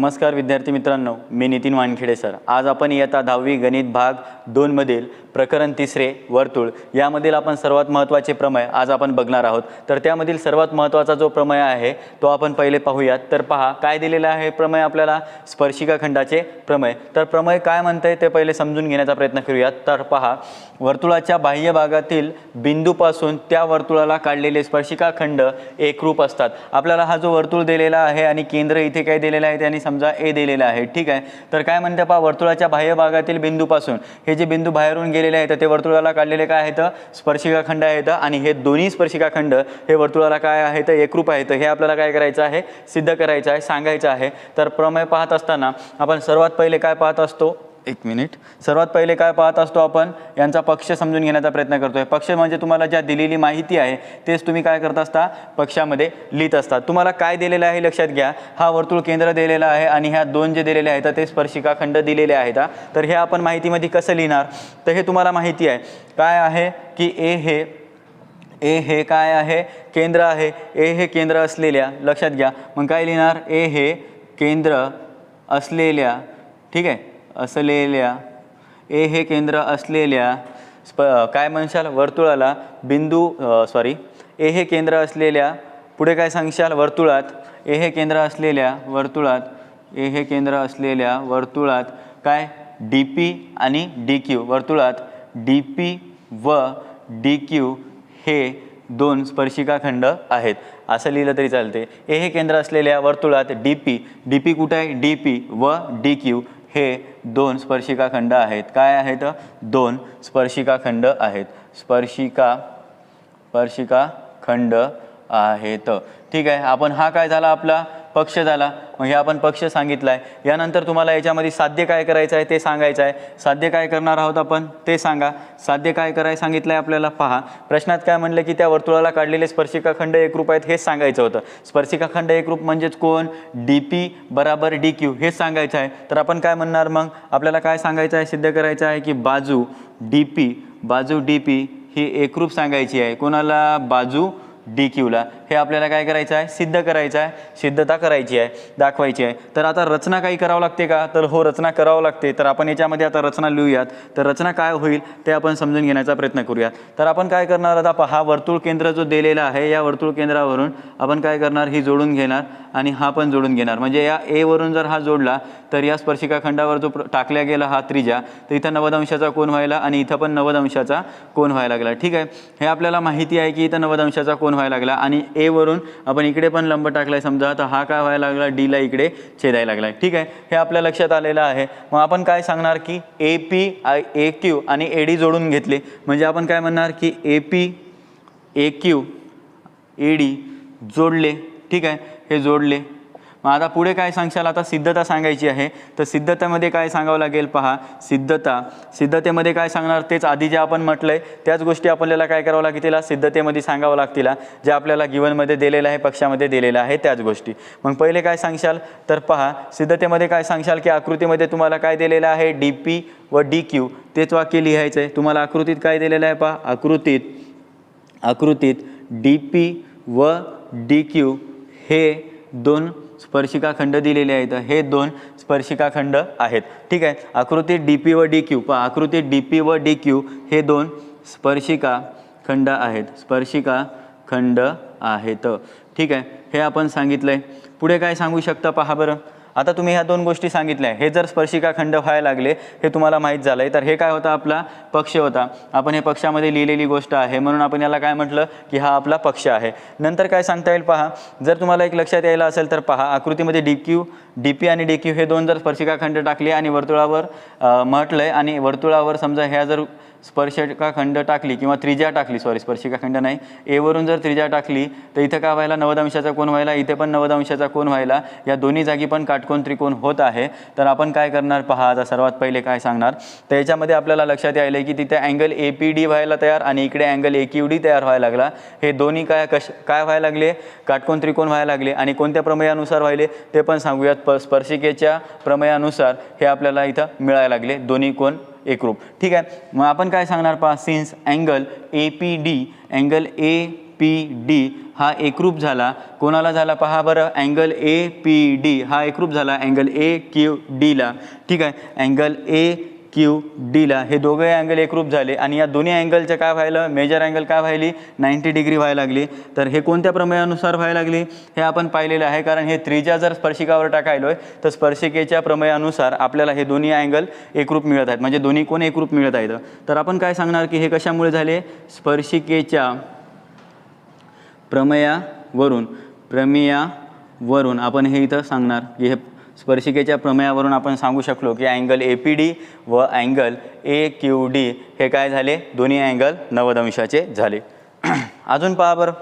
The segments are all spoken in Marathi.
नमस्कार विद्यार्थी मित्रांनो मी नितीन वानखेडे सर. आज आपण इयत्ता दहावी गणित भाग दोनमधील प्रकरण तिसरे वर्तुळ. यामधील आपण सर्वात महत्त्वाचे प्रमेय आज आपण बघणार आहोत. तर त्यामधील सर्वात महत्त्वाचा जो प्रमेय आहे तो आपण पहिले पाहूयात. तर पहा काय दिलेला आहे प्रमेय आपल्याला? स्पर्शिका खंडाचे प्रमेय. तर प्रमेय काय म्हणतंय ते पहिले समजून घेण्याचा प्रयत्न करूयात. तर पहा वर्तुळाच्या बाह्य भागातील बिंदूपासून त्या वर्तुळाला काढलेले स्पर्शिका खंड एकरूप असतात. आपल्याला हा जो वर्तुळ दिलेला आहे आणि केंद्र इथे काय दिलेलं आहे त्याने समजा ए दिलेला आहे. ठीक आहे? तर काय म्हणते पहा वर्तुळाच्या बाह्य भागातील बिंदूपासून हे जे बिंदू बाहेरून केलेले आहेत. ते वर्तुळाला काढलेले काय आहेत? स्पर्शिका खंड आहेत. आणि हे दोन्ही स्पर्शिका खंड हे वर्तुळाला काय आहेत? एकरूप आहेत. हे आपल्याला काय करायचं आहे? सिद्ध करायचं आहे सांगायचं आहे. तर प्रमेय पाहत असताना आपण सर्वात पहिले काय पाहत असतो? एक मिनिट. सर्वात पहिले काय पाहत असतो आपण? यांचा पक्ष समजून घेण्याचा प्रयत्न करतोय. पक्ष म्हणजे तुम्हाला ज्या दिलेली माहिती आहे तेच तुम्ही काय करत असता? पक्षामध्ये लिहित असतात तुम्हाला काय दिलेलं आहे लक्षात घ्या. हा वर्तुळ केंद्र दिलेला आहे आणि ह्या दोन जे दिलेले आहेत ते स्पर्शिका खंड दिलेले आहेत तर हे आपण माहितीमध्ये कसं लिहिणार? तर हे तुम्हाला माहिती आहे. काय आहे की ए हे ए हे काय आहे? केंद्र आहे. ए हे केंद्र असलेल्या लक्षात घ्या. मग काय लिहिणार? ए हे केंद्र असलेल्या ठीक आहे? असलेल्या ए हे केंद्र असलेल्या स्प काय म्हणशाल? वर्तुळाला बिंदू सॉरी ए हे केंद्र असलेल्या पुढे काय सांगशाल? वर्तुळात ए हे केंद्र असलेल्या वर्तुळात ए हे केंद्र असलेल्या वर्तुळात काय? डी पी आणि डी क्यू वर्तुळात डी पी व डी क्यू हे दोन स्पर्शिका खंड आहेत. असं लिहिलं तरी चालते ए हे केंद्र असलेल्या वर्तुळात डी पी डी पी कुठं आहे? डी पी व डी क्यू हे दोन स्पर्शिका खंड आहेत. काय आहेत? दोन स्पर्शिका खंड आहेत. स्पर्शिका स्पर्शिका खंड आहेत. ठीक आहे आपण हा काय झाला आपला? पक्ष झाला मग हे आपण पक्ष सांगितला आहे यानंतर तुम्हाला याच्यामध्ये साध्य काय करायचं आहे ते सांगायचं आहे. साध्य काय करणार आहोत आपण? ते सांगा. साध्य काय कराय सांगितलं आहे आपल्याला? पहा. प्रश्नात काय म्हणलं की त्या वर्तुळाला काढलेले स्पर्शिका खंड एकरूप आहेत हेच सांगायचं होतं. स्पर्शिका खंड एकरूप म्हणजेच कोण? डी पी बराबर डी क्यू हेच सांगायचं आहे. तर आपण काय म्हणणार मग? आपल्याला काय सांगायचं आहे सिद्ध करायचं आहे की बाजू डी पी बाजू डी पी ही एकरूप सांगायची आहे. कोणाला? बाजू डी क्यूला हे आपल्याला काय करायचं आहे? सिद्ध करायचं आहे. सिद्धता करायची आहे. दाखवायची आहे. तर आता रचना काही करावं लागते का? तर हो रचना करावं लागते. तर आपण याच्यामध्ये आता रचना लिहूयात. तर रचना काय होईल ते आपण समजून घेण्याचा प्रयत्न करूयात. तर आपण काय करणार? आता पहा वर्तुळ केंद्र जो दिलेला आहे या वर्तुळ केंद्रावरून आपण काय करणार? ही जोडून घेणार आणि हा पण जोडून घेणार. म्हणजे या एवरून जर हा जोडला तर या स्पर्शिका खंडावर जो प्र- टाकल्या गेला हा त्रिजा तर इथं नव्वद अंशाचा कोण व्हायला आणि इथं पण नव्वद अंशाचा कोण व्हायला लागला. ठीक आहे? हे आपल्याला माहिती आहे की इथं नव्वद अंशाचा कोण व्हायला लागला. आणि ए वरून आपण इकडे पण लंब टाकलाय समजा तर हा काय व्हायला लागला? डीला इकडे छेदायला लागलाय. ठीक आहे? हे आपल्या लक्षात आलेलं आहे. मग आपण काय सांगणार की A P I A Q आणि ए डी जोडून घेतले. म्हणजे आपण काय म्हणणार की A P A Q A D जोडले. ठीक आहे? हे जोडले. मग आता पुढे काय सांगशाल? आता सिद्धता सांगायची आहे. तर सिद्धतेमध्ये काय सांगावं लागेल पहा? सिद्धता. सिद्धतेमध्ये काय सांगणार? तेच आधी जे आपण म्हटलंय त्याच गोष्टी आपल्याला काय करावं लागतील? तिला सिद्धतेमध्ये सांगावं लागतील. जे आपल्याला गिवनमध्ये दिलेलं आहे पक्षामध्ये दिलेलं आहे त्याच गोष्टी. मग पहिले काय सांगशाल? तर पहा सिद्धतेमध्ये काय सांगशाल की आकृतीमध्ये तुम्हाला काय दिलेलं आहे? डी पी व डी क्यू तेच वाक्य लिहायचं आहे तुम्हाला आकृतीत काय दिलेलं आहे पहा? आकृतीत आकृतीत डी पी व डी क्यू हे दोन स्पर्शिका खंड दिलेले आहेत. हे दोन स्पर्शिका खंड आहेत. ठीक आहे? आकृतीत डी पी व डी क्यू पहा आकृती डी पी व डी क्यू हे दोन स्पर्शिका खंड आहेत. स्पर्शिका खंड आहेत. ठीक आहे? हे आपण सांगितलं आहे पुढे काय सांगू शकता? पहा बरं. आता तुम्ही ह्या दोन गोष्टी सांगितल्या. हे जर स्पर्शिका खंड व्हायला लागले हे तुम्हाला माहीत झालं आहे तर हे काय होता आपला? पक्ष होता. आपण हे पक्षामध्ये लिहिलेली गोष्ट आहे. म्हणून आपण याला काय म्हटलं? की हा आपला पक्ष आहे. नंतर काय सांगता येईल पहा. जर तुम्हाला एक लक्षात यायला असेल तर पहा. आकृतीमध्ये डी क्यू डी पी आणि डी क्यू हे दोन जर स्पर्शिका खंड टाकले आणि वर्तुळावर म्हटलं आहे आणि वर्तुळावर समजा ह्या जर स्पर्शिका खंड टाकली किंवा त्रिज्या टाकली सॉरी स्पर्शिका खंड नाही. एवरून जर त्रिज्या टाकली तर इथं काय व्हायला? नव्वद अंशाचा कोण व्हायला? इथे पण नव्वद अंशाचा कोण व्हायला? या दोन्ही जागी पण काटकोन त्रिकोण होत आहे. तर आपण काय करणार? पहा आता सर्वात पहिले काय सांगणार? तर याच्यामध्ये आपल्याला लक्षात यायलं की तिथे अँगल ए पी डी व्हायला तयार आणि इकडे अँगल ए क्यू डी तयार व्हायला लागला. हे दोन्ही काय कश काय व्हायला लागले? काटकोन त्रिकोण व्हायला लागले. आणि कोणत्या प्रमेयानुसार व्हायले? ते पण सांगूयात. प स्पर्शिकेच्या प्रमेयानुसार हे आपल्याला इथं मिळायला लागले. दोन्ही कोण एकरूप ठीक आहे? मग आपण काय सांगणार पहा? Since angle A P D angle A P D हा एकरूप झाला. कोणाला झाला पहा बरं? अँगल ए पी डी हा एकरूप झाला. अँगल ए क्यू डीला ठीक आहे? अँगल ए क्यू डीला हे दोघे अँगल एकरूप झाले. आणि या दोन्ही अँगलचं काय व्हायलं? मेजर अँगल काय व्हायली? नाईंटी डिग्री व्हायला लागली. तर हे कोणत्या प्रमेयानुसार व्हायला लागली? हे आपण पाहिलेलं आहे. कारण हे त्रिज्या जर स्पर्शिकावर टाकायलो आहे तर स्पर्शिकेच्या प्रमेयानुसार आपल्याला हे दोन्ही अँगल एकरूप मिळत आहेत. म्हणजे दोन्ही कोण एकरूप मिळत आहेत. तर आपण काय सांगणार की हे कशामुळे झाले? स्पर्शिकेच्या प्रमेयावरून. प्रमेयावरून. आपण हे इथं सांगणार की हे स्पर्शिकेच्या प्रमेयावरून आपण सांगू शकलो की अँगल ए पी डी व अँगल ए क्यू डी हे काय झाले? दोन्ही अँगल नव्वद अंशाचे झाले. अजून पहा बरं.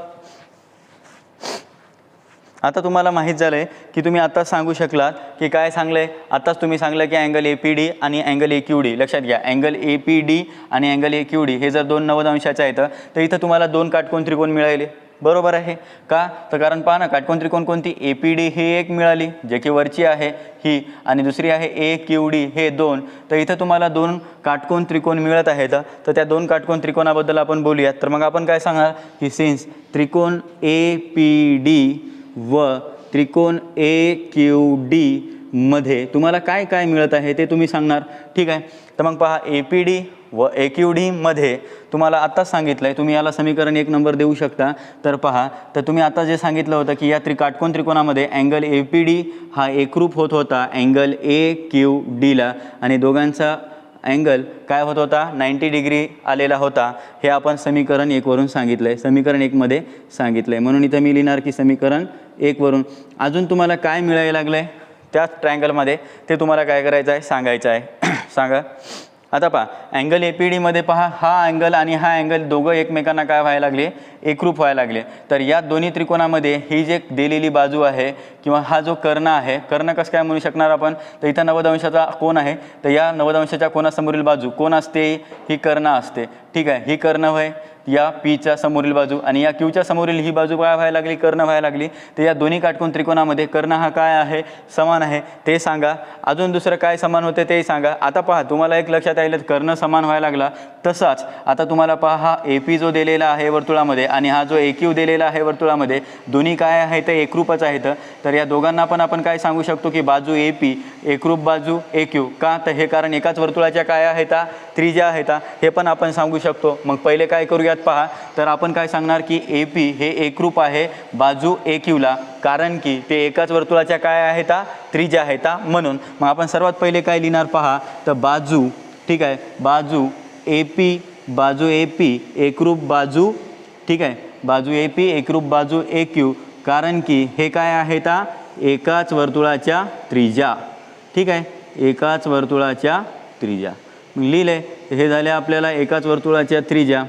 आता तुम्हाला माहीत झालं आहे की तुम्ही आत्ताच सांगू शकलात की काय सांगलं आहे आत्ताच तुम्ही सांगलं की अँगल ए पी डी आणि अँगल ए क्यू डी लक्षात घ्या अँगल ए पी डी आणि अँगल ए क्यू डी हे जर दोन नव्वद अंशाचे आहेत तर इथं तुम्हाला दोन काटकोन त्रिकोण मिळाले बरोबर आहे. का? तर कारण पहा ना काटकोन कोणकोणती? कोणती ए पी डी ही एक मिळाली जे की वरची आहे ही. आणि दुसरी आहे ए क्यू डी हे दोन. तर इथं तुम्हाला दोन काटकोन त्रिकोण मिळत आहेत. तर त्या दोन काटकोन त्रिकोणाबद्दल आपण बोलूयात. तर मग आपण काय सांगणार? की सिन्स त्रिकोण ए पी डी व त्रिकोण ए क्यू डी मध्ये तुम्हाला काय काय मिळत आहे ते तुम्ही सांगणार. ठीक आहे? तर मग पहा ए पी डी व ए क्यू डीमध्ये तुम्हाला आत्ताच सांगितलं आहे तुम्ही याला समीकरण एक नंबर देऊ शकता. तर पहा तर तुम्ही आता जे सांगितलं होतं की या त्रिकाटकोन त्रिकोणामध्ये? अँगल ए पी डी हा एकरूप होत होता अँगल ए क्यू डीला आणि दोघांचा अँगल काय होत होता? नाईंटी डिग्री आलेला होता. हे आपण समीकरण एकवरून सांगितलं आहे समीकरण एकमध्ये सांगितलं आहे म्हणून इथं मी लिहिणार की समीकरण एकवरून अजून तुम्हाला काय मिळायला लागलं आहे त्याच ट्रायंगलमध्ये ते तुम्हाला काय करायचं आहे? सांगायचं आहे. सांगा. आता पहा अँगल ए पी डीमध्ये पहा हा अँगल आणि हा अँगल दोघं एकमेकांना काय व्हायला लागले? एकरूप व्हायला लागले. तर या दोन्ही त्रिकोणामध्ये ही जे दिलेली बाजू आहे किंवा हा जो कर्ण आहे कर्ण कसं काय म्हणू शकणार आपण? तर इथं नव्वद अंशाचा कोण आहे. तर या नव्वद अंशाच्या कोणासमोरील बाजू कोण असते? ही कर्ण असते. ठीक आहे ही कर्ण होय. या पीच्या समोरील बाजू आणि या क्यूच्या समोरील ही बाजू काय व्हायला लागली? कर्ण व्हायला लागली. तर या दोन्ही काटकोन त्रिकोणामध्ये कर्ण हा काय आहे? समान आहे. ते सांगा. अजून दुसरं काय समान होते तेही सांगा. आता पहा तुम्हाला एक लक्षात यायलं कर्ण समान व्हायला लागला. तसाच आता तुम्हाला पहा हा ए पी जो दिलेला आहे वर्तुळामध्ये आणि हा जो ए क्यू दिलेला आहे वर्तुळामध्ये दोन्ही काय आहे ते एकरूपच आहेत. तर या दोघांना पण आपण काय सांगू शकतो की बाजू ए पी एकरूप बाजू ए क्यू. का? तर हे कारण एकाच वर्तुळाच्या काय आहेत? त्रिज्या आहेत. हे पण आपण सांगू शकतो. मग पहिले काय करूयात? पहा. तर आपण काय सांगणार की ए पी हे एकरूप आहे बाजू ए क्यूला कारण की ते एकाच वर्तुळाच्या काय आहे आहेत? त्रिज्या ता म्हणून मग आपण सर्वात पहिले काय लिहिणार पहा? तर बाजू ठीक आहे. बाजू ए पी बाजू ए पी एकरूप बाजू ठीक आहे. बाजू ए पी एकरूप बाजू ए क्यू कारण की हे काय आहे ता एकाच वर्तुळाच्या त्रिज्या. ठीक आहे? एकाच वर्तुळाच्या त्रिज्या. लिहिले लिहिलं. आहे हे झाले आपल्याला एकाच वर्तुळाच्या त्रिज्या.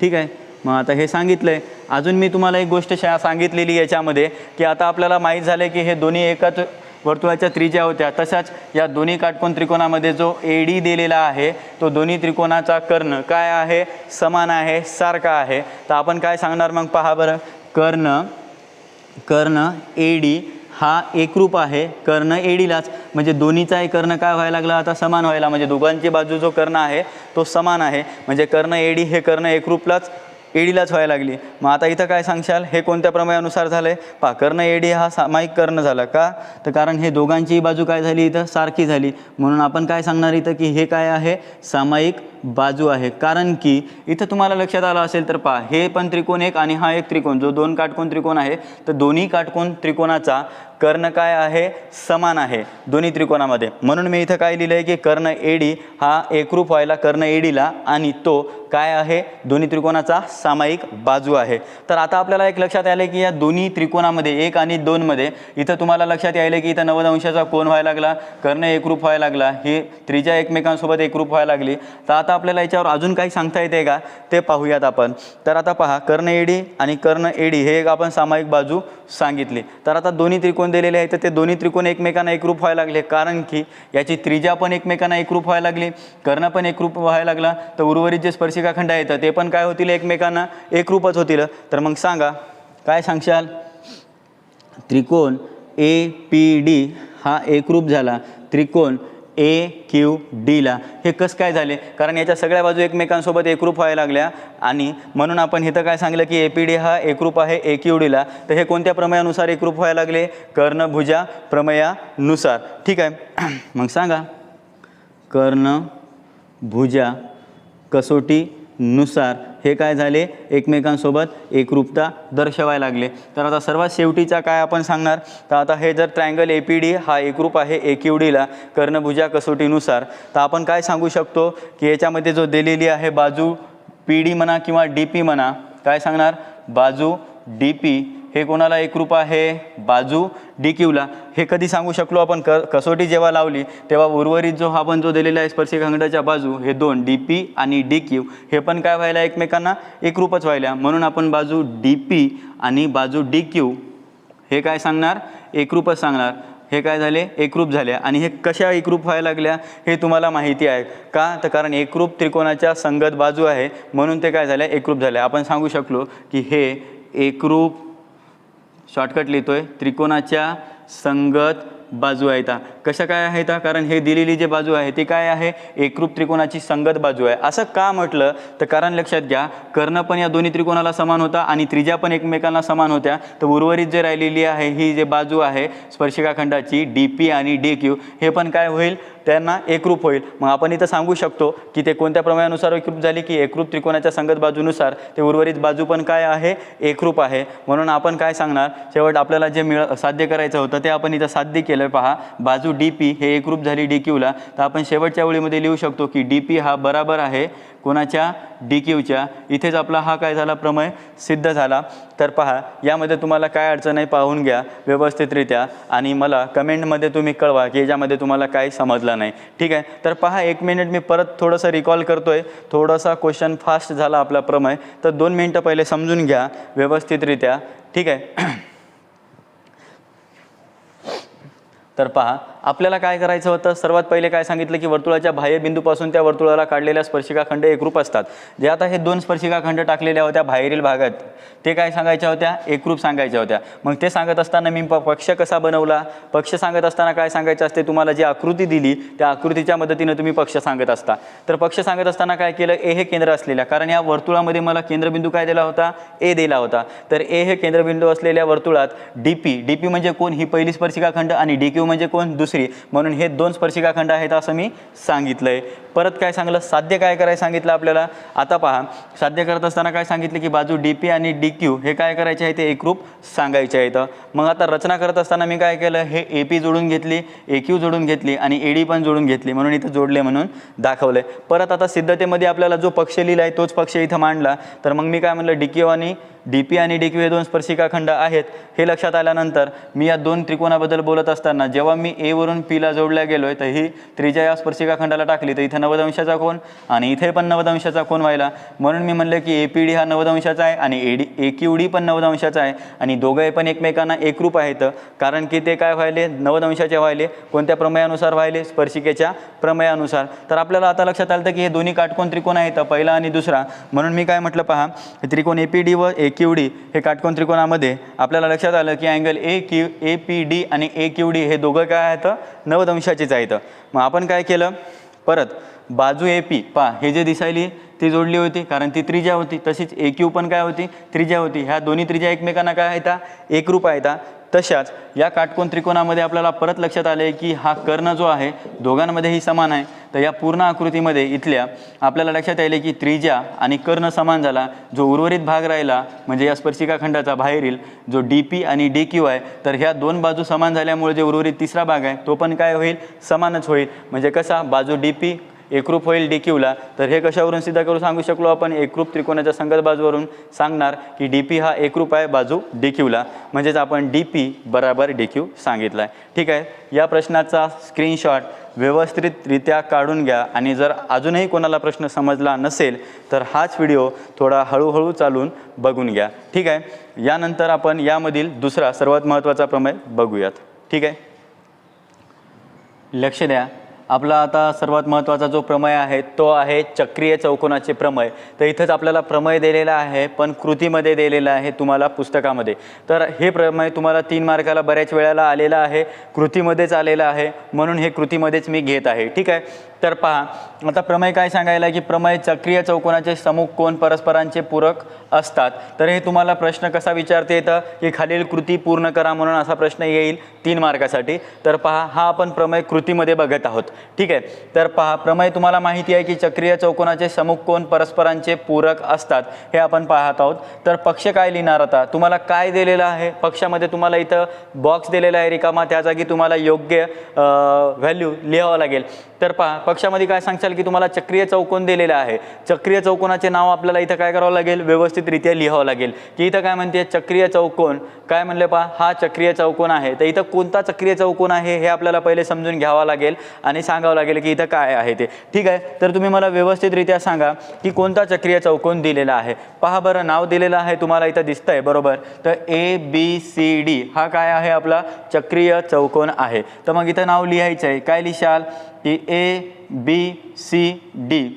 ठीक आहे. मग आता हे सांगितलं आहे अजून मी तुम्हाला एक गोष्ट शा सांगितलेली याच्यामध्ये की आता आपल्याला माहीत झालं की हे दोन्ही एकाच वर्तुळाच्या त्रिज्या होत्या. तशाच या दोन्ही काटकोन त्रिकोणामध्ये जो ए डी दिलेला आहे तो दोन्ही त्रिकोणाचा कर्ण काय आहे? समान आहे सारखा आहे. तर आपण काय सांगणार मग पहा बरं. कर्ण कर्ण ए डी हा एकरूप आहे कर्ण एडीलाच. म्हणजे दोन्हीचाही कर्ण काय व्हायला लागला? आता समान व्हायला. म्हणजे दोघांची बाजू जो कर्ण आहे तो समान आहे. म्हणजे कर्ण एडी हे कर्ण एकरूपलाच एडीलाच व्हायला लागली. मग आता इथं काय सांगशाल? हे कोणत्या प्रमेयानुसार झालं आहे पा कर्ण एडी हा सामायिक कर्ण झाला का? तर कारण हे दोघांची बाजू काय झाली इथं? सारखी झाली. म्हणून आपण काय सांगणार इथं की हे काय आहे? सामायिक बाजू आहे. कारण की इथं तुम्हाला लक्षात आलं असेल तर पहा हे पण त्रिकोण एक आणि हा एक त्रिकोण. जो दोन काटकोन त्रिकोण आहे तर दोन्ही काटकोन त्रिकोणाचा कर्ण काय आहे? समान आहे दोन्ही त्रिकोणामध्ये. म्हणून मी इथं काय लिहिलं आहे की कर्ण एडी हा एकरूप व्हायला कर्ण एडीला आणि तो काय आहे? दोन्ही त्रिकोणाचा सामायिक बाजू आहे. तर आता आपल्याला एक लक्षात आलं की या दोन्ही त्रिकोणामध्ये एक आणि दोनमध्ये इथं तुम्हाला लक्षात यायलं की इथं नव्वद अंशाचा कोण व्हायला लागला कर्ण एकरूप व्हायला लागला ही त्रिजा एकमेकांसोबत एकरूप व्हायला लागली. तर आता आपल्याला याच्यावर अजून काही सांगता येते का? ते पाहूयात आपण. तर आता पहा कर्ण एडी आणि कर्ण एडी हे एक आपण सामायिक बाजू सांगितली. तर आता दोन्ही त्रिकोण दिलेले आहेत तर ते दोन्ही त्रिकोण एकमेकांना एकरूप व्हायला लागले. कारण की याची त्रिजा पण एकमेकांना एकरूप व्हायला लागली कर्ण पण एकरूप व्हायला लागला. तर उर्वरित जे स्पर्शिकाखंड आहेत ते पण काय होतील? एकमेकांना एकरूपच होतील. तर मग सांगा काय सांगशाल? त्रिकोण ए पी डी हा एकरूप झाला. त्रिकोण ए क्यू डीला हे कसं काय झाले? कारण याच्या सगळ्या बाजू एकमेकांसोबत एकरूप व्हायला लागल्या. आणि म्हणून आपण इथं काय सांगितलं की ए पी डी हा एकरूप आहे ए क्यू डीला तर हे कोणत्या प्रमेयानुसार एकरूप व्हायला लागले? कर्णभुजा प्रमेयानुसार. ठीक आहे. मग सांगा. कर्ण भुजा नुसार हे काय झाले? एकमेकांसोबत एकरूपता दर्शवायला लागले. तर आता सर्वात शेवटीचा काय आपण सांगणार? तर आता हे जर ट्रायंगल ए पी डी हा एकरूप आहे ए क्यू डीला कर्णभुजा कसोटीनुसार तर आपण काय सांगू शकतो? की याच्यामध्ये जो दिलेली आहे बाजू पी डी म्हणा किंवा डी पी म्हणा काय सांगणार? बाजू डी पी हे कोणाला एकरूप आहे? बाजू डी क्यूला हे कधी सांगू शकलो आपण? क कसोटी जेव्हा लावली तेव्हा उर्वरित जो हा पण जो दिलेला आहे स्पर्शिकाखंडाच्या बाजू हे दोन डी पी आणि डी क्यू हे पण काय व्हायला एकमेकांना? एकरूपच व्हायला. म्हणून आपण बाजू डी पी आणि बाजू डी क्यू हे काय सांगणार? एकरूपच सांगणार. हे काय झाले? एकरूप झाले. आणि हे कशा एकरूप व्हायला लागल्या हे तुम्हाला माहिती आहे का? तर कारण एकरूप त्रिकोणाच्या संगत बाजू आहे म्हणून ते काय झाल्या एकरूप झाल्या आपण सांगू शकलो की हे एकरूप शॉर्टकट लिहितो आहे त्रिकोणाच्या संगत बाजू आहेत कशा काय आहेत कारण हे दिलेली जी बाजू आहे ती काय आहे? एकरूप त्रिकोणाची संगत बाजू आहे. असं का म्हटलं? तर कारण लक्षात घ्या कर्ण पण या दोन्ही त्रिकोणाला समान होता आणि त्रिज्या पण एकमेकांना समान होत्या. तर उर्वरित जे राहिलेली आहे ही जे बाजू आहे स्पर्शिकाखंडाची डी पी आणि डी क्यू हे पण काय होईल? त्यांना एकरूप होईल. मग आपण इथं सांगू शकतो की ते कोणत्या प्रमाणानुसार एकरूप झाली की एकरूप त्रिकोणाच्या संगत बाजूनुसार ते उर्वरित बाजू पण काय आहे? एकरूप आहे. म्हणून आपण काय सांगणार? शेवट आपल्याला जे मिळ साध्य करायचं होतं ते आपण इथं साध्य केलं पहा. बाजू डी पी हे एकरूप झाली डी क्यूला तर आपण शेवटच्या वेळीमध्ये लिहू शकतो की डी पी हा बराबर आहे कोणाच्या? डी क्यूच्या इथेच आपला हा काय झाला प्रमेय? सिद्ध झाला. तर पहा यामध्ये तुम्हाला काय अडचण आहे पाहून घ्या व्यवस्थितरित्या. आणि मला कमेंटमध्ये तुम्ही कळवा की याच्यामध्ये तुम्हाला काय समजलं नाही. ठीक आहे? तर पहा एक मिनिट मी परत थोडंसं रिकॉल करतो आहे थोडासा क्वेश्चन फास्ट झाला आपला प्रमेय. तर दोन मिनटं पहिले समजून घ्या व्यवस्थितरित्या. ठीक आहे? तर पहा आपल्याला काय करायचं होतं? सर्वात पहिले काय सांगितलं की वर्तुळाच्या बाह्य बिंदूपासून त्या वर्तुळाला काढलेल्या स्पर्शिकाखंड एकरूप असतात. जे आता हे दोन स्पर्शिकाखंड टाकलेल्या होत्या बाहेरील भागात ते काय सांगायच्या होत्या? एकरूप सांगायच्या होत्या. मग ते सांगत असताना मी प- पक्ष कसा बनवला? पक्ष सांगत असताना काय सांगायचं असते? तुम्हाला जी आकृती दिली त्या आकृतीच्या मदतीनं तुम्ही पक्ष सांगत असता. तर पक्ष सांगत असताना काय केलं? ए हे केंद्र असलेल्या कारण या वर्तुळामध्ये मला केंद्रबिंदू काय दिला होता? ए दिला होता. तर ए हे केंद्रबिंदू असलेल्या वर्तुळात डी पी डी पी म्हणजे कोण? ही पहिली स्पर्शिकाखंड आणि डी क्यू म्हणजे कोण? दुसरी म्हणून हे दोन स्पर्शिकाखंड आहेत असं मी सांगितलंय. परत काय सांगलं? साध्य काय करायला सांगितलं आपल्याला? आता पहा. साध्य करत असताना काय सांगितलं की बाजू डी पी आणि डी क्यू हे काय करायचे आहे? ते एकरूप सांगायचे आहेत. मग आता रचना करत असताना मी काय केलं? हे ए पी जोडून घेतली ए क्यू जोडून घेतली आणि ए डी पण जोडून घेतली. म्हणून इथं जोडले म्हणून दाखवलंय. परत आता सिद्धतेमध्ये आपल्याला जो पक्ष लिहिला आहे तोच पक्ष इथं मांडला. तर मग मी काय म्हणलं? डी क्यू आणि डी पी आणि डी क्यू हे दोन स्पर्शिकाखंड आहेत. हे लक्षात आल्यानंतर मी या दोन त्रिकोणाबद्दल बोलत असताना जेव्हा मी एवरून पीला जोडल्या आहे तर ही त्रिज्या या स्पर्शिकाखंडाला टाकली तर इथं नव्वद अंशाचा कोण आणि इथे पण नव्वद अंशाचा कोण व्हायला. म्हणून मी म्हणलं की ए पी डी हा नव्वद अंशाचा आहे आणि A D A Q D पण नव्वद अंशाचा आहे आणि दोघे पण एकमेकांना एकरूप आहेत. कारण की ते काय व्हायले? नव्वद अंशाचे व्हायले कोणत्या प्रमेयानुसार व्हायले? स्पर्शिकेच्या प्रमेयानुसार. तर आपल्याला आता लक्षात आलं की हे दोन्ही काटकोन त्रिकोण आहेत पहिला आणि दुसरा. म्हणून मी काय म्हटलं पहा त्रिकोण ए पी डी व ए क्यू डी हे काटकोन त्रिकोणामध्ये आपल्याला लक्षात आलं की angle A Q A P D आणि ए क्यू डी हे दोघं काय आहेत? नवदंशाचीच आहे आहेत मग आपण काय केलं? परत बाजू ए पी पा हे जे दिसायली ती जोडली होती कारण ती त्रिज्या होती. तशीच ए क्यू पण काय होती? त्रिज्या होती. ह्या दोन्ही त्रिज्या एकमेकांना काय आहेत? एकरूप आहेत. तशाच या काटकोन त्रिकोणामध्ये आपल्याला परत लक्षात आले की हा कर्ण जो आहे दोघांमध्येही समान आहे. तर या पूर्ण आकृतीमध्ये इथल्या आपल्याला लक्षात आले की त्रिज्या आणि कर्ण समान झाला. जो उर्वरित भाग राहिला म्हणजे या स्पर्शिकाखंडाचा बाहेरील जो डी पी आणि डी क्यू आहे तर ह्या दोन बाजू समान झाल्यामुळे जे उर्वरित तिसरा भाग आहे तो पण काय होईल? समानच होईल. म्हणजे कसा? बाजू डी पी एकरूप होईल डी क्यूला तर हे कशावरून सिद्ध करू सांगू शकलो आपण? एकरूप त्रिकोणाच्या संगत बाजूवरून सांगणार की डी पी हा एकरूप आहे बाजू डी क्यूला म्हणजेच आपण डी पी बराबर डी क्यू सांगितला आहे ठीक आहे? या प्रश्नाचा स्क्रीनशॉट व्यवस्थितरित्या काढून घ्या. आणि जर अजूनही कोणाला प्रश्न समजला नसेल तर हाच व्हिडिओ थोडा हळूहळू चालून बघून घ्या. ठीक आहे? यानंतर आपण यामधील दुसरा सर्वात महत्त्वाचा प्रमेय बघूयात. ठीक आहे? लक्ष द्या. आपला आता सर्वात महत्त्वाचा जो प्रमेय आहे तो आहे चक्रीय चौकोनाचे प्रमेय. तर इथंच आपल्याला प्रमेय दिलेला आहे पण कृतीमध्ये दिलेला आहे तुम्हाला पुस्तकामध्ये. तर हे प्रमेय तुम्हाला तीन मार्काला बऱ्याच वेळेला आलेला आहे कृतीमध्येच आलेलं आहे म्हणून हे कृतीमध्येच मी घेत आहे. ठीक आहे? तर पहा आता प्रमेय काय सांगायला की प्रमेय चक्रीय चौकोनाचे समुख कोण परस्परांचे पूरक असतात? तर हे तुम्हाला प्रश्न कसा विचारता येतं? की खालील कृती पूर्ण करा म्हणून असा प्रश्न येईल तीन मार्कासाठी तर पहा हा आपण प्रमेय कृतीमध्ये बघत आहोत. ठीक आहे? तर पहा प्रमेय तुम्हाला माहिती आहे की चक्रीय चौकोनाचे समुख कोण परस्परांचे पूरक असतात? हे आपण पाहत आहोत. तर पक्ष काय लिहिणार आता? तुम्हाला काय दिलेलं आहे? पक्षामध्ये तुम्हाला इथं बॉक्स दिलेला आहे रिकामा. त्या जागी तुम्हाला योग्य व्हॅल्यू लिहावं लागेल. तर पहा पक्षामध्ये काय सांगशाल की तुम्हाला चक्रीय चौकोन दिलेला आहे. चक्रीय चौकोनाचे नाव आपल्याला इथं काय करावं लागेल? व्यवस्थितरित्या लिहावं लागेल. की इथं काय म्हणते चक्रीय चौकोन काय म्हणले पहा हा चक्रीय चौकोन आहे. तर इथं कोणता चक्रीय चौकोन आहे हे आपल्याला पहिले समजून घ्यावं लागेल आणि सांगावं लागेल की इथं काय आहे ते. ठीक आहे? तर तुम्ही मला व्यवस्थितरित्या सांगा की कोणता चक्रीय चौकोन दिलेला आहे. पहा बरं नाव दिलेलं आहे तुम्हाला इथं दिसतंय बरोबर? तर ए बी सी डी हा काय आहे आपला? चक्रीय चौकोन आहे. तर मग इथं नाव लिहायचं आहे काय लिशाल? की ए बी सी डी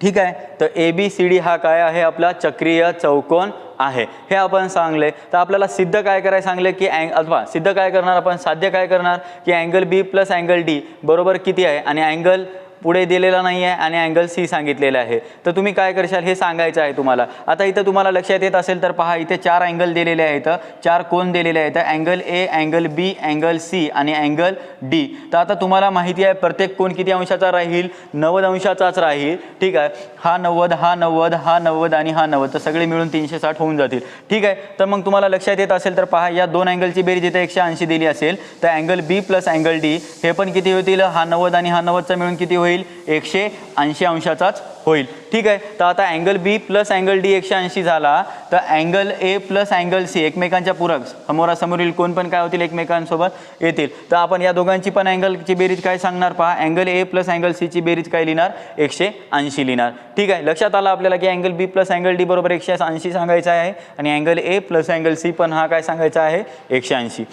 ठीक आहे? तर ए बी सी डी हा काय आहे? आपला चक्रीय चौकोन आहे. हे आपण सांगले. तर आपल्याला सिद्ध काय करायला सांगले की अँग अथवा सिद्ध काय करणार आपण? साध्य काय करणार? की angle B plus angle D बरोबर किती आहे? आणि अँगल पुढे दिलेला नाही आहे आणि अँगल सी सांगितलेलं आहे. तर तुम्ही काय करशाल? हे सांगायचं आहे तुम्हाला. आता इथं तुम्हाला लक्षात येत असेल तर पहा इथे चार अँगल दिलेले आहेत. चार कोण दिलेले आहेत. Angle A angle B angle C आणि अँगल डी. तर आता तुम्हाला माहिती आहे प्रत्येक कोण किती अंशाचा राहील? नव्वद अंशाचाच राहील. ठीक आहे? हा नव्वद हा नव्वद हा नव्वद आणि हा नव्वद. तर सगळे मिळून तीनशे साठ होऊन जातील. ठीक आहे? तर मग तुम्हाला लक्षात येत असेल तर पहा या दोन अँगलची बेरीज इथे एकशे ऐंशी दिली असेल. तर angle B plus angle D हे पण किती होतील? हा नव्वद आणि हा नव्वदचा मिळून किती होईल? एकशे ऐंशी अंशाचाच होईल. ठीक आहे? तर आता angle B plus angle D एकशे ऐंशी झाला. तर angle A plus angle C एकमेकांच्या पूरक समोरासमोरील कोण पण काय होतील एकमेकांसोबत येतील. तर आपण या दोघांची पण अँगलची बेरीज काय सांगणार पहा. अँगल ए प्लस अँगल सीची बेरीज काय लिहिणार? एकशे ऐंशी लिहिणार. ठीक आहे? लक्षात आलं आपल्याला की angle B plus angle D बरोबर एकशे ऐंशी सांगायचा आहे. आणि angle A plus angle C पण हा काय सांगायचा आहे? एकशे ऐंशी.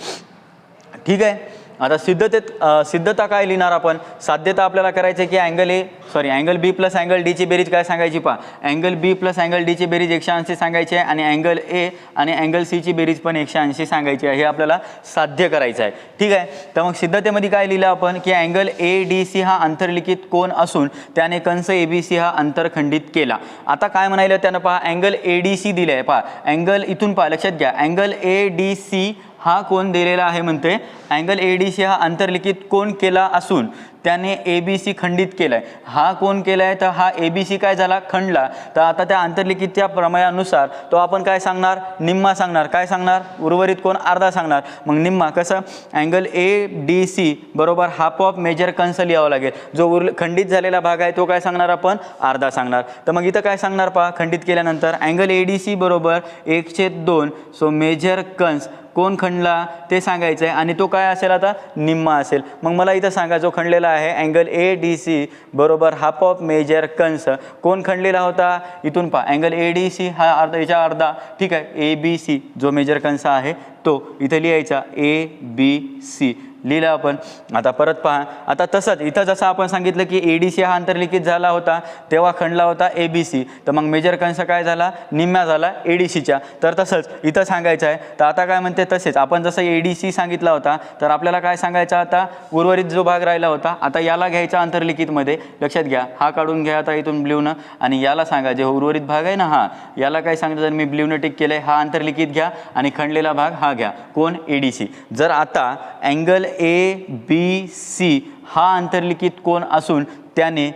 ठीक आहे? आता सिद्धतेत सिद्धता काय लिहिणार आपण? साध्यता आपल्याला करायचं आहे की angle A sorry angle B plus angle डीची बेरीज काय सांगायची पहा. अँगल बी प्लस अँगल डीची बेरीज एकशे ऐंशी सांगायची आहे आणि अँगल ए आणि अँगल सीची बेरीज पण एकशे ऐंशी सांगायची आहे. हे आपल्याला साध्य करायचं आहे. ठीक आहे? तर मग सिद्धतेमध्ये काय लिहिलं आपण? की अँगल ए डी सी हा आंतरलिखित कोण असून त्याने कंस ए बी सी हा अंतरखंडित केला. आता काय म्हणायला त्यानं पहा? अँगल ए डी सी दिलं आहे पहा. अँगल इथून पहा. लक्षात घ्या. अँगल ए डी सी हा कोण दिलेला आहे म्हणते अँगल ए डी सी हा आंतरलिखित कोण केला असून? त्याने ए बी सी खंडित केला आहे हा कोण केला आहे तर हा ए बी सी काय झाला? खंडला. तर आता त्या आंतरलिखितच्या प्रमेयानुसार तो आपण काय सांगणार? निम्मा सांगणार. काय सांगणार? उर्वरित कोण? अर्धा सांगणार. मग निम्मा कसं? अँगल ए डी सी बरोबर हाफ ऑफ मेजर कंस यावं लागेल. जो उर खंडित झालेला भाग आहे तो काय सांगणार आपण? अर्धा सांगणार. तर मग इथं काय सांगणार पहा? खंडित केल्यानंतर अँगल ए डी सी बरोबर एकशे दोन. सो मेजर कन्स. कोण खंडला? ते सांगायचं आहे आणि तो काय असेल आता? निम्मा असेल. मग मला इथं सांगा जो खंडलेला आहे अँगल ए डी सी बरोबर हाफ ऑफ मेजर कंस कोण खंडलेला होता? इथून पहा अँगल ए डी सी हा अर्धा याच्या अर्धा. ठीक आहे ए बी सी जो मेजर कंस आहे तो इथे लिहायचा ए बी सी लिहिलं आपण. आता परत पहा. आता तसंच इथं जसं आपण सांगितलं की ए डी सी हा अंतर्लिखित झाला होता तेव्हा खंडला होता ए बी सी तर मग मेजर कंस काय झाला? निम्म्या झाला ए डी सीच्या तर तसंच इथं सांगायचं आहे. तर आता काय म्हणते तसेच आपण जसं ए डी सी सांगितला होता तर आपल्याला काय सांगायचं आता? उर्वरित जो भाग राहिला होता आता याला घ्यायचा अंतर्लिखितमध्ये. लक्षात घ्या. हा काढून घ्या आता इथून ब्ल्यूनं आणि याला सांगा जे उर्वरित भाग आहे ना हा याला काय सांगितलं जर मी ब्ल्यूनं टिक केलं आहे हा अंतर्लिखित घ्या आणि खंडलेला भाग हा घ्या. कोण? ए डी सी जर आता अँगल ए बी सी हा अंतर्लिखित कोण असून त्याने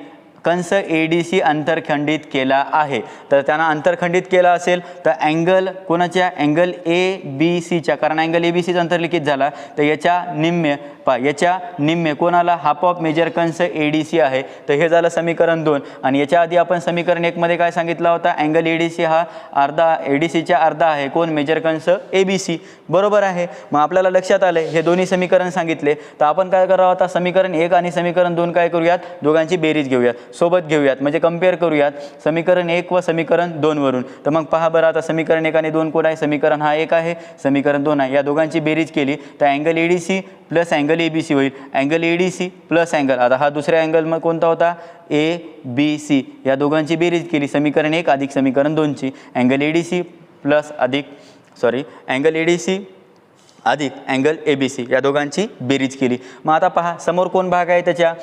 कंस ए डी सी अंतरखंडित केला आहे. तर त्यांना अंतरखंडित केला असेल तर अँगल कोणाच्या? अँगल ए बी सीच्या कारण अँगल ए बी सीचा अंतर्लिखित झाला तर याच्या निम्म्य पा याच्या निम्मे कोणाला हाफ ऑफ मेजर कंस ए डी सी आहे. तर हे झालं समीकरण दोन. आणि याच्या आधी आपण समीकरण एकमध्ये काय सांगितला होता? अँगल ए डी सी हा अर्धा ए डी सीच्या अर्धा आहे. कोण? मेजर कंस ए बी सी बरोबर आहे. मग आपल्याला लक्षात आलं हे दोन्ही समीकरण सांगितले. तर आपण काय करावं आता? समीकरण एक आणि समीकरण दोन काय करूयात? दोघांची बेरीज घेऊयात. सोबत घेऊयात. म्हणजे कंपेअर करूयात समीकरण एक व समीकरण दोनवरून तर मग पहा बरं आता समीकरण एक आणि दोन कोण आहे? समीकरण हा एक आहे समीकरण दोन आहे. या दोघांची बेरीज केली. तर angle A D C plus angle angle A B C होईल. Angle A D C plus angle आता हा दुसऱ्या अँगल मग कोणता होता? ए बी सी या दोघांची बेरीज केली. समीकरण एक अधिक समीकरण दोनची. Angle A D C plus अधिक sorry angle A D C अधिक अँगल ए बी सी या दोघांची बेरीज केली. मग आता पहा समोर कोण भाग आहे त्याच्या?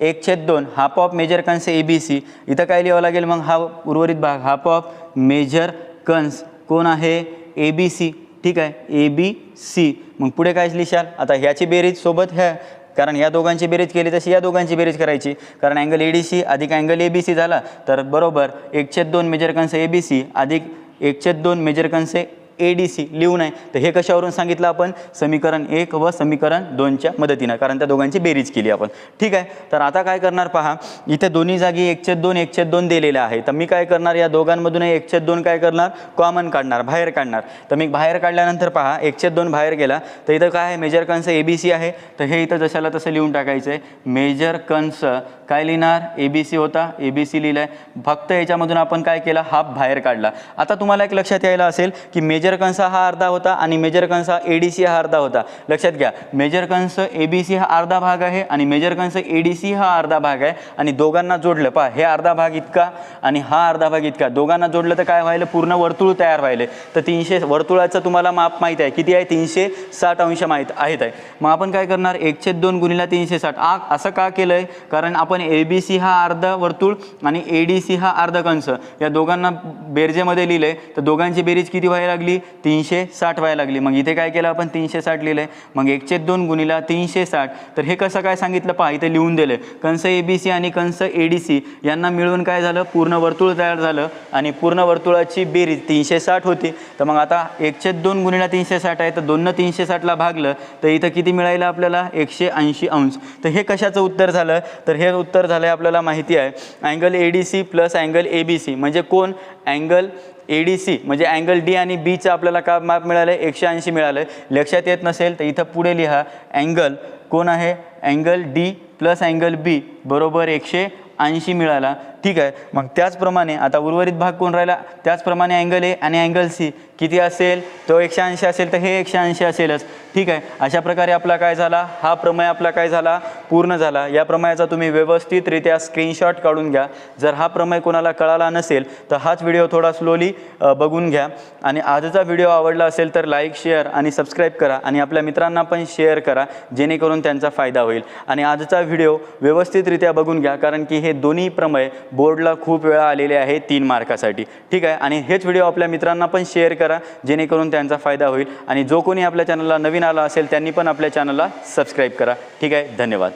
एक छेद दोन. हाफ ऑफ मेजर कन्स ए बी सी इथं काय लिहावं लागेल मग? हा उर्वरित भाग. हाफ ऑफ मेजर कन्स कोण आहे? ए बी सी ठीक आहे? ए बी सी मग पुढे काय लिहिशाल आता ह्याची बेरीज सोबत ह्या. कारण या दोघांची बेरीज केली तशी या दोघांची बेरीज करायची. कारण अँगल ए डी सी अधिक अँगल ए बी सी झाला. तर बरोबर एकशे दोन मेजर कन्स ए बी सी अधिक एकशे दोन मेजर कन्स ए डी सी लिहून आहे तर हे कशावरून सांगितलं आपण? समीकरण एक व समीकरण दोनच्या मदतीनं. कारण त्या दोघांची बेरीज केली आपण. ठीक आहे? तर आता काय करणार पहा. इथे दोन्ही जागी एकछेद दोन एकछेद दोन दिलेले आहे. तर मी काय करणार? या दोघांमधून एकशे दोन काय करणार? कॉमन काढणार बाहेर काढणार. तर मी बाहेर काढल्यानंतर पहा एकशे दोन बाहेर गेला. तर इथं काय आहे? मेजर कंस ए बी सी आहे. तर हे इथं जशाला तसं लिहून टाकायचं आहे मेजर कंस काय लिहिणार? ए बी सी होता. ए बी सी लिहिलं आहे फक्त याच्यामधून आपण काय केलं? हाफ बाहेर काढला. आता तुम्हाला एक लक्षात यायला असेल की मेजर मेजर कंस हा अर्धा होता आणि मेजर कंस हा ए डी सी हा अर्धा होता. लक्षात घ्या मेजर कंस ए बी सी हा अर्धा भाग आहे आणि मेजर कंस ए डी सी हा अर्धा भाग आहे आणि दोघांना जोडलं. पहा हे अर्धा भाग इतका आणि हा अर्धा भाग इतका. दोघांना जोडलं तर काय व्हायलं? पूर्ण वर्तुळ तयार व्हायले. तर तीनशे वर्तुळाचं तुम्हाला माप माहीत आहे. किती आहे? तीनशे साठ अंश माहीत आहेत. आहे मग आपण काय करणार? एकशे दोन गुणीला तीनशे साठ आ असं का केलं आहे कारण आपण ए बी सी हा अर्धा वर्तुळ आणि ए डी सी हा अर्धा कंस. या दोघांना बेरजेमध्ये लिहिलं आहे तर दोघांची बेरीज किती व्हायला लागली? तीनशे साठ व्हायला लागली. मग इथे काय केलं आपण? तीनशे साठ लिहिलं आहे मग एकशे दोन गुणिला तीनशे साठ. तर हे कसं काय सांगितलं? पहा इथे लिहून दिलं कंस ए बी सी आणि कंस ए डी सी यांना मिळून काय झालं? पूर्ण वर्तुळ तयार झालं आणि पूर्ण वर्तुळाची बेरीज तीनशे साठ होती. तर मग आता एकशे दोन गुणिला तीनशे साठ आहे. तर दोननं तीनशे साठला भागलं. तर इथं किती मिळायला आपल्याला? एकशे ऐंशी अंश. तर हे कशाचं उत्तर झालं? तर हे उत्तर झालं आहे आपल्याला माहिती आहे. Angle A D C plus angle A B C म्हणजे कोण? अँगल ए डी सी म्हणजे अँगल डी आणि बीचं आपल्याला का माप मिळालं आहे एकशे ऐंशी मिळालं आहे लक्षात येत नसेल तर इथं पुढे लिहा. अँगल कोण आहे? Angle D plus angle B बरोबर एकशे ऐंशी मिळाला. ठीक आहे. मग त्याचप्रमाणे आता उर्वरित भाग कोण राहिला? त्याचप्रमाणे अँगल ए आणि अँगल सी किती असेल? तो एकशे ऐंशी असेल तर हे एकशे ऐंशी असेलच. ठीक आहे. अशा प्रकारे आपला काय झाला? हा प्रमेय आपला काय झाला? पूर्ण झाला. या प्रमेयाचा तुम्ही व्यवस्थितरित्या स्क्रीनशॉट काढून घ्या. जर हा प्रमेय कोणाला कळाला नसेल तर हाच व्हिडिओ थोडा स्लोली बघून घ्या. आणि आजचा व्हिडिओ आवडला असेल तर लाईक शेअर आणि सबस्क्राईब करा. आणि आपल्या मित्रांना पण शेअर करा जेणेकरून त्यांचा फायदा होईल. आणि आजचा व्हिडिओ व्यवस्थितरित्या बघून घ्या कारण की हे दोन्ही प्रमेय बोर्डला खूप वेळा आलेले आहे तीन मार्कासाठी. ठीक आहे? आणि हेच व्हिडिओ आपल्या मित्रांना पण शेअर करा जेणेकरून त्यांचा फायदा होईल. आणि जो कोणी आपल्या चॅनलला नवीन आला असेल त्यांनी पण आपल्या चॅनलला सबस्क्राईब करा. ठीक आहे? धन्यवाद.